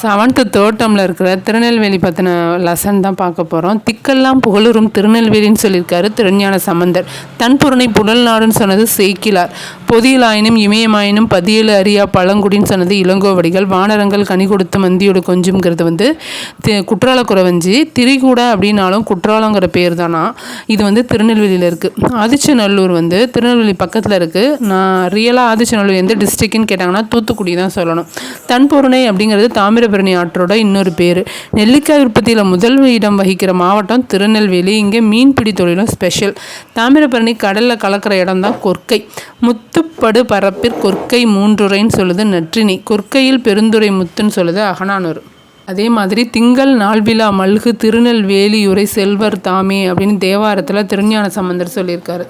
Seventh third இருக்கிற திருநெல்வேலி பற்றின lesson தான் பார்க்க போகிறோம் திக்கெல்லாம் புகழுறும் திருநெல்வேலின்னு சொல்லியிருக்காரு திருஞான சம்பந்தர். தன்புறனை புழல் நாடுன்னு சொன்னது சேக்கிலார். பொதியலாயினும் இமயமாயினும் பதியல் அரியா பழங்குடின்னு சொன்னது இளங்கோவடிகள். வானரங்கள் கனி கொடுத்து மந்தியோட கொஞ்சுங்கிறது வந்து குற்றால குறவஞ்சி திரிகூட அப்படின்னாலும் குற்றாலங்கிற பேர் தானா இது வந்து திருநெல்வேலியில் இருக்குது ஆதிச்சநல்லூர் வந்து திருநெல்வேலி பக்கத்தில் இருக்குது நான் ரியலாக ஆதிச்சநல்லூர் எந்த டிஸ்ட்ரிக்ட்னு கேட்டாங்கன்னா தூத்துக்குடி தான் சொல்லணும். தன்பொருணை அப்படிங்கிறது தாமிர தாமிரபரணி ஆற்றோட இன்னொரு பேர். நெல்லிக்காய் உற்பத்தியில் முதல் இடம் வகிக்கிற மாவட்டம் திருநெல்வேலி. இங்கே மீன்பிடி தொழிலும் ஸ்பெஷல் தாமிரபரணி கடலில் கலக்கிற இடம் தான் கொர்க்கை முத்துப்படு பரப்பிற் கொர்க்கை மூன்றுரைன்னு சொல்லுது நற்றினி. கொர்க்கையில் பெருந்துரை முத்துன்னு சொல்லுது அகனானூர் அதே மாதிரி திங்கள் நாள்விழா மல்கு திருநெல்வேலியுரை செல்வர் தாமே அப்படின்னு தேவாரத்தில் திருஞான சம்பந்தர் சொல்லியிருக்காரு.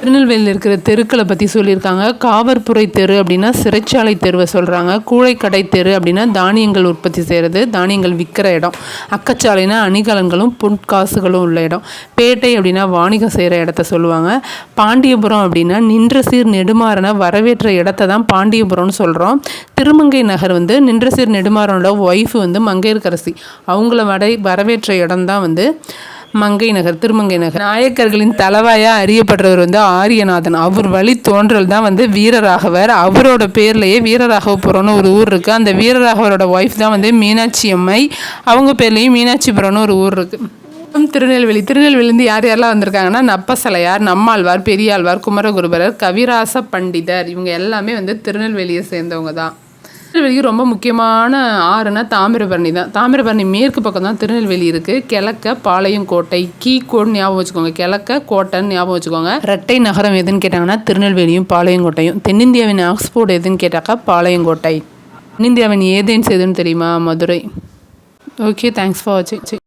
திருநெல்வேலியில் இருக்கிற தெருக்களை பற்றி சொல்லியிருக்காங்க. காவற்புரை தெரு அப்படின்னா சிறைச்சாலை தெருவை சொல்கிறாங்க கூழைக்கடை தெரு அப்படின்னா தானியங்கள் உற்பத்தி செய்கிறது தானியங்கள் விற்கிற இடம். அக்கச்சாலைனா அணிகலன்களும் பொற்காசுகளும் உள்ள இடம். பேட்டை அப்படின்னா வாணிகம் செய்கிற இடத்த சொல்லுவாங்க. பாண்டியபுரம் அப்படின்னா நின்ற சீர் நெடுமாறனை வரவேற்ற இடத்த தான் பாண்டியபுரம்னு சொல்கிறோம் திருமங்கை நகர் வந்து நின்ற சீர் நெடுமாறனோட ஒய்ஃப் வந்து மங்கையர்கரசி. அவங்கள வடை வரவேற்ற இடம் தான் வந்து மங்கை நகர் திருமங்கை நகர். நாயக்கர்களின் தலைவாயாக அறியப்படுறவர் வந்து ஆரியநாதன். அவர் வழி தோன்றல் தான் வந்து வீரராகவர். அவரோட பேர்லேயே வீரராகவபுரம்னு ஒரு ஊர் இருக்குது அந்த வீரராகவரோட ஒய்ஃப் தான் வந்து மீனாட்சி அம்மை. அவங்க பேர்லேயும் மீனாட்சிபுரம்னு ஒரு ஊர் இருக்குது திருநெல்வேலி. திருநெல்வேலிருந்து யார் யாரெல்லாம் வந்திருக்காங்கன்னா நப்பசலையார் நம்மாழ்வார் பெரியாழ்வார் குமரகுருபரர் கவிராச பண்டிதர். இவங்க எல்லாமே வந்து திருநெல்வேலியை சேர்ந்தவங்க தான். திருநெல்வேலிக்கு ரொம்ப முக்கியமான ஆறுனா தாமிரபரணி தான். தாமிரபரணி மேற்கு பக்கம் தான் திருநெல்வேலி இருக்குது கிழக்க பாளையம் கோட்டை கீ ஞாபகம் வச்சுக்கோங்க. கிழக்க கோட்டைன்னு ஞாபகம் வச்சுக்கோங்க. ரெட்டை நகரம் எதுன்னு கேட்டாங்கன்னா திருநெல்வேலியும் பாளையங்கோட்டையும். தென்னிந்தியாவின் ஆக்ஸ்போர்ட் எதுன்னு கேட்டாக்கா பாளையங்கோட்டை. தென்னிந்தியாவின் ஏதேன்ஸ் எதுன்னு தெரியுமா? மதுரை. ஓகே தேங்க்ஸ் ஃபார் வாட்சிங்